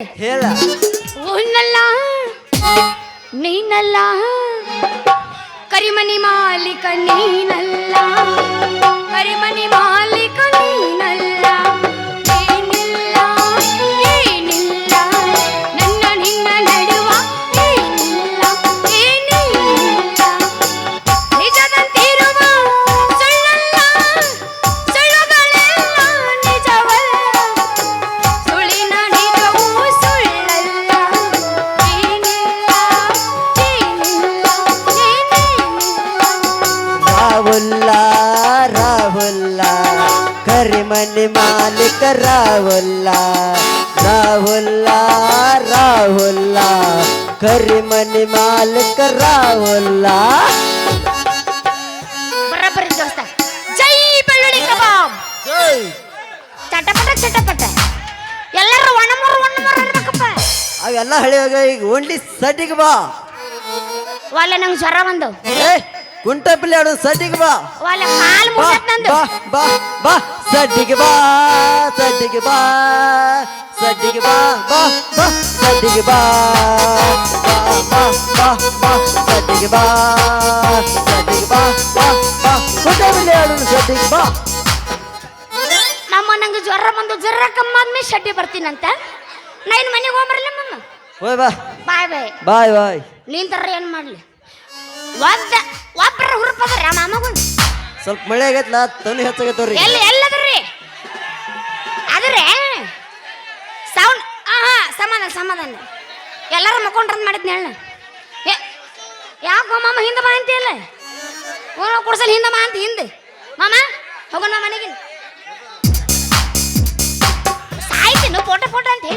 ಹೇಳ. ಉನ್ನಲ್ಲ ನೀನಲ್ಲ ಕರಿಮನಿ ಮಾಲೀಕ ನೀನಲ್ಲ. ರಾಹುಲ್ಲ ಕರಿಮಣಿ ಕರಿಮನಿ ಮಾಲೀಕ ರಾಹುಲ್ಲ ರಾಹುಲ್ಲ ರಾಹುಲ್ಲ ಕರಿಮನಿ ಮಾಲೀಕ ರಾಹುಲ್ಲ. ಬರಬರಿ ದೋಸ್ತ. ಜೈ ಬೆಳ್ಳುಳ್ಳಿ ಕಬಾಬ್. ಚಟಪಟ ಚಟಪಟ. ಎಲ್ಲರೂ ಒಣಮೂರು ಒಣಮೂರು ಅನ್ಬೇಕಪ್ಪ. ಅವೆಲ್ಲ ಹಳಿವಾಗ ಈಗ ಓನ್ಲಿ ಸಡ್ಡಿಗೆ ಬಾ. ಒಲ್ಲ ನಂಗೆ ಜ್ವರ ಬಂದು. ಏ ಕುಂಟಪಿಲ್ಲಿ ಆಡು ಸಡ್ಡಿಗೆ ಬಾ. ಒಲ್ಲ ಕಾಲು ಬಾ ನಂದು. ಬಾ ಬಾ ಬಾ. ಸಡ್ಡಿಗೆ ಬಾ ಸಡ್ಡಿಗೆ ಬಾ. ಸಡ್ಡಿಗೆ ಬಾ ಬಾ ಬಾ. ಸಡ್ಡಿಗೆ ಬಾ ಬಾ ಬಾ ಬಾ ಬಾ. ಸಡ್ಡಿಗೆ ಬಾ ಸಡ್ಡಿಗೆ ಬಾ ಬಾ ಬಾ. ಕುಂಟಪಿಲ್ಲಿ ಆಡು ಸಡ್ಡಿಗೆ ಬಾ. ನಮ್ಮ ನಂಗೆ ಜ್ವರ ಬಂದು ಜ್ವರ ಕಮ್ಮಿ ಆದ್ಮೇಲೆ ಶಡ್ಡಿ ಬರ್ತೀನಂತ. ನಾ ಇನ್ನು ಮನೆಗೆ ಹೋಗ್ಬರಲ್ಲ ಮಮ್ಮ ಬಾ. ಬಾಯ್ ಬಾಯ್. ಬಾಯ್ ಬಾಯ್. ನೀನ್ ತರ ಏನ್ ಮಾಡ್ಲಿ? ಒದ್ದ ಒಬ್ಬರ ಹುರುಪದ್ರ ಮಾಮಗು ಸ್ವಲ್ಪ ಮಳೆ ಆಗೈತ್ಲ ತಣ್ಣಿ ಹೆಚ್ಚಾಗೈತವ್ರಿ. ಎಲ್ಲಿ ಎಲ್ಲದ್ರಿ? ಅದ್ರೆ ಸೌಂಡ್ ಹಾ ಸಮಾಧಾನ ಸಮಾಧಾನ. ಎಲ್ಲರೂ ಮಕ್ಕೊಂಡ್ರಂತ ಮಾಡಿದ್ನ ಹೇಳ ಯಾಕೋ ಮಾಮ ಹಿಂದೆ ಬಾ ಅಂತೀಯಲ್ಲ ಓ ಕುಡ್ಸಲ್ ಹಿಂದೆ ಬಾ ಅಂತ ಹಿಂದೆ. ಮಾಮ ಹೋಗೋಣ ಮನೆಗೆ ಸಾಯ್ತೀನಿ ಫೋಟೋ ಫೋಟೋ ಅಂತ.